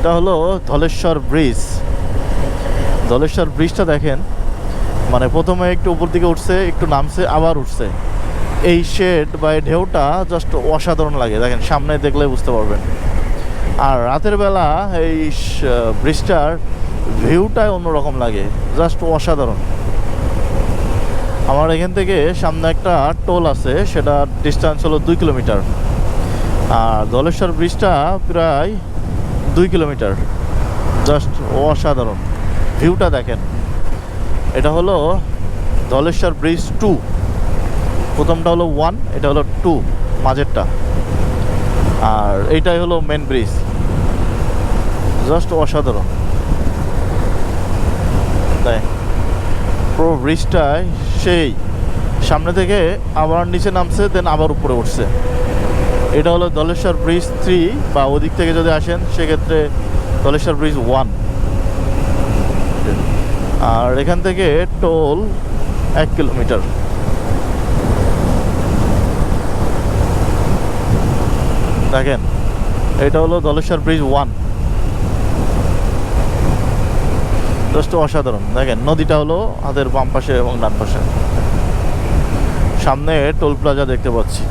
এটা হলো ধলেশ্বর ব্রিজ। ধলেশ্বর ব্রিজটা দেখেন মানে প্রথমে একটু উপর দিকে উঠছে, একটু নামছে, আবার উঠছে। এই শেড বা এই ঢেউটা জাস্ট অসাধারণ লাগে, দেখেন, সামনে দেখলে বুঝতে পারবেন। আর রাতের বেলা এই ব্রিজটার ভিউটাই অন্যরকম লাগে জাস্ট অসাধারণ। আমার এখান থেকে সামনে একটা টোল আছে সেটা ডিস্টেন্স হলো দুই কিলোমিটার। আর ধলেশ্বর ব্রিজটা প্রায় দুই কিলোমিটার। জাস্ট অসাধারণ। ভিউটা দেখেন। এটা হলো ধলেশ্বর ব্রিজ টু। প্রথমটা হলো ওয়ান, এটা হলো টু, মাঝেরটা। আর এইটাই হলো মেন ব্রিজ জাস্ট অসাধারণ। তাই পুরো ব্রিজটায় সেই। সামনে থেকে আবার নিচে নামছে দেন আবার উপরে উঠছে। এটা হলো দলেশ্বর ব্রিজ থ্রি বা ওদিক থেকে যদি আসেন, সেক্ষেত্রে দলেশ্বর ব্রিজ ওয়ান আর এখান থেকে টোল এক কিলোমিটার। দেখেন, এটা হলো দলেশ্বর ব্রিজ ওয়ান জাস্ট অসাধারণ। দেখেন, নদীটা হলো হাতের বাম পাশে এবং ডান পাশে। সামনে টোল প্লাজা দেখতে পাচ্ছি।